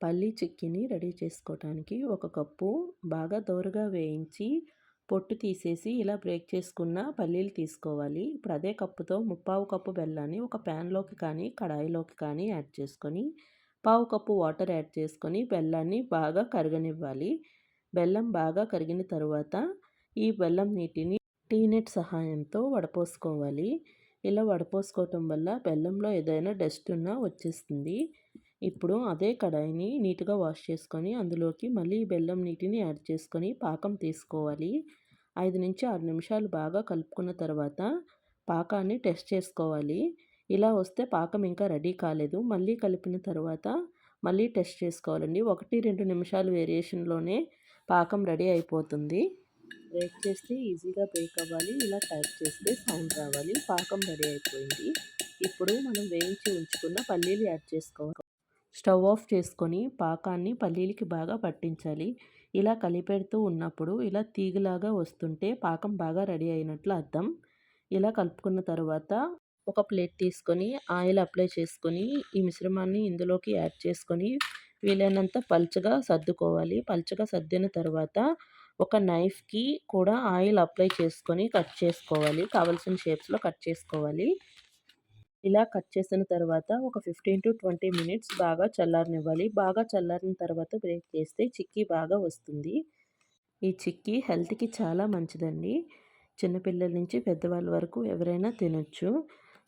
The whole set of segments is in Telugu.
పల్లీ చిక్కీని రెడీ చేసుకోవటానికి ఒక కప్పు బాగా దోరగా వేయించి పొట్టు తీసేసి ఇలా బ్రేక్ చేసుకున్న పల్లీలు తీసుకోవాలి. ఇప్పుడు అదే కప్పుతో ముప్పావు కప్పు బెల్లాన్ని ఒక ప్యాన్లోకి కానీ కడాయిలోకి కానీ యాడ్ చేసుకొని పావు కప్పు వాటర్ యాడ్ చేసుకొని బెల్లాన్ని బాగా కరగనివ్వాలి. బెల్లం బాగా కరిగిన తరువాత ఈ బెల్లం నీటిని టీనెట్ సహాయంతో వడపోసుకోవాలి. ఇలా వడపోసుకోవటం వల్ల బెల్లంలో ఏదైనా డస్ట్ ఉన్నా వచ్చేస్తుంది. ఇప్పుడు అదే కడాయిని నీట్గా వాష్ చేసుకొని అందులోకి మళ్ళీ బెల్లం నీటిని యాడ్ చేసుకొని పాకం తీసుకోవాలి. ఐదు నుంచి ఆరు నిమిషాలు బాగా కలుపుకున్న తర్వాత పాకాన్ని టెస్ట్ చేసుకోవాలి. ఇలా వస్తే పాకం ఇంకా రెడీ కాలేదు. మళ్ళీ కలిపిన తర్వాత మళ్ళీ టెస్ట్ చేసుకోవాలండి. ఒకటి రెండు నిమిషాలు వేరియేషన్లోనే పాకం రెడీ అయిపోతుంది. బ్రేక్ చేస్తే ఈజీగా బ్రేక్ అవ్వాలి. ఇలా టైప్ చేస్తే సౌండ్ రావాలి. పాకం రెడీ అయిపోయింది. ఇప్పుడు మనం వేయించి ఉంచుకున్న పల్లీలు యాడ్ చేసుకోవాలి. స్టవ్ ఆఫ్ చేసుకొని పాకాన్ని పల్లీలకి బాగా పట్టించాలి. ఇలా కలిపెడుతూ ఉన్నప్పుడు ఇలా తీగలాగా వస్తుంటే పాకం బాగా రెడీ అయినట్లు అర్థం. ఇలా కలుపుకున్న తర్వాత ఒక ప్లేట్ తీసుకొని ఆయిల్ అప్లై చేసుకొని ఈ మిశ్రమాన్ని ఇందులోకి యాడ్ చేసుకొని వీలైనంత పల్చగా సర్దుకోవాలి. పల్చగా సర్దిన తర్వాత ఒక నైఫ్కి కూడా ఆయిల్ అప్లై చేసుకొని కట్ చేసుకోవాలి. కావలసిన షేప్స్లో కట్ చేసుకోవాలి. ఇలా కట్ చేసిన తర్వాత ఒక ఫిఫ్టీన్ టు ట్వంటీ మినిట్స్ బాగా చల్లారనివ్వాలి. బాగా చల్లారిన తర్వాత బ్రేక్ చేస్తే చిక్కీ బాగా వస్తుంది. ఈ చిక్కీ హెల్త్కి చాలా మంచిదండి. చిన్నపిల్లల నుంచి పెద్దవాళ్ళ వరకు ఎవరైనా తినొచ్చు.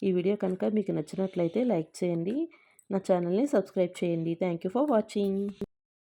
ఈ వీడియో కనుక మీకు నచ్చినట్లయితే లైక్ చేయండి. నా ఛానల్ని సబ్స్క్రైబ్ చేయండి. Thank you for watching